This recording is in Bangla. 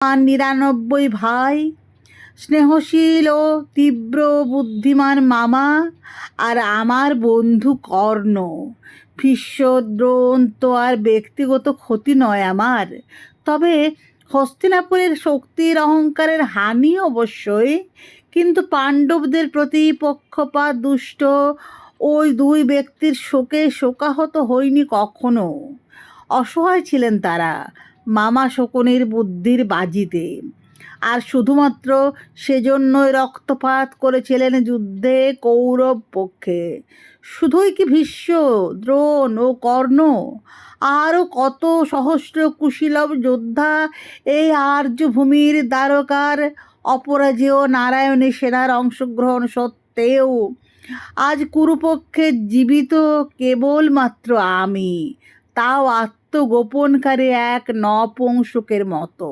আর নিরানব্বই ভাই, স্নেহশীল ও তীব্র বুদ্ধিমান মামা আর আমার বন্ধু কর্ণ। ভীষ্ম, দ্রোণ তো আর ব্যক্তিগত ক্ষতি নয় আমার। তবে হস্তিনাপুরের শক্তির অহংকারের হানি অবশ্যই, কিন্তু পাণ্ডবদের প্রতি পক্ষপাত দুষ্ট ওই দুই ব্যক্তির শোকে শোকাহত হয়নি কখনো। অসহায় ছিলেন তারা। মামা শকুনির বুদ্ধির বাজিতে। আর শুধুমাত্র সেজন্যই রক্তপাত করেছিলেন যুদ্ধে কৌরব পক্ষে। শুধুই কি ভীষ্ম, দ্রোণ ও কর্ণ? আরও কত সহস্র কুশীলব যোদ্ধা এই আর্যভূমির দ্বারকার অপরাজেয় নারায়ণী সেনার অংশগ্রহণ সত্ত্বেও আজ কুরুপক্ষে জীবিত কেবলমাত্র আমি। তাও আত্মগোপনকারী এক নপুংসুকের মতো।